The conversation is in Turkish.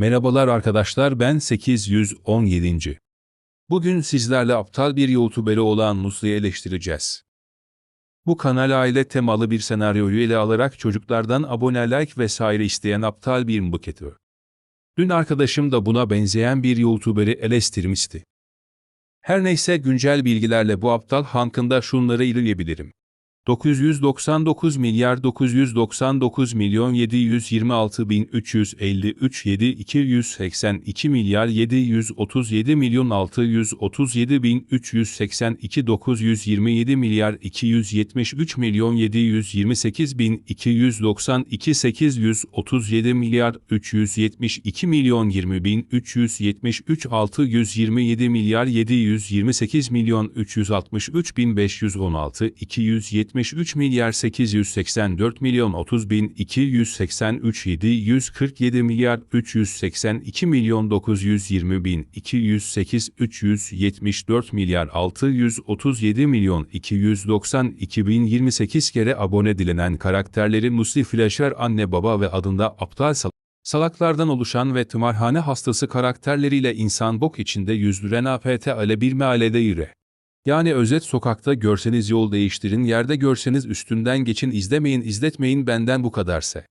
Merhabalar arkadaşlar ben 817. Bugün sizlerle aptal bir YouTuber'ı olan Musli'yi eleştireceğiz. Bu kanal aile temalı bir senaryoyu ele alarak çocuklardan abone like vesaire isteyen aptal bir mbuketi. Dün arkadaşım da buna benzeyen bir YouTuber'ı eleştirmişti. Her neyse güncel bilgilerle bu aptal hakkında şunları ileyebilirim. 999 milyar 999 milyon 726 bin 353 7 282 milyar 737 milyon 637 bin 382 927 milyar 273 milyon 728 bin 292 837 milyar 372 milyon 20 bin 373 627 milyar 728 milyon 363 bin 516 273 milyar 884 milyon 30 bin 283 747 milyar 382 milyon 920 bin 208 374 milyar 637 milyon 292 bin 28 kere abone dilenen karakterleri Musli Flasher anne baba ve adında aptal sal Salaklardan oluşan ve tımarhane hastası karakterleriyle insan bok içinde yüzdüren APT ale bir mealede ire. Yani özet sokakta görseniz yol değiştirin, yerde görseniz üstünden geçin, izlemeyin, izletmeyin benden bu kadarse.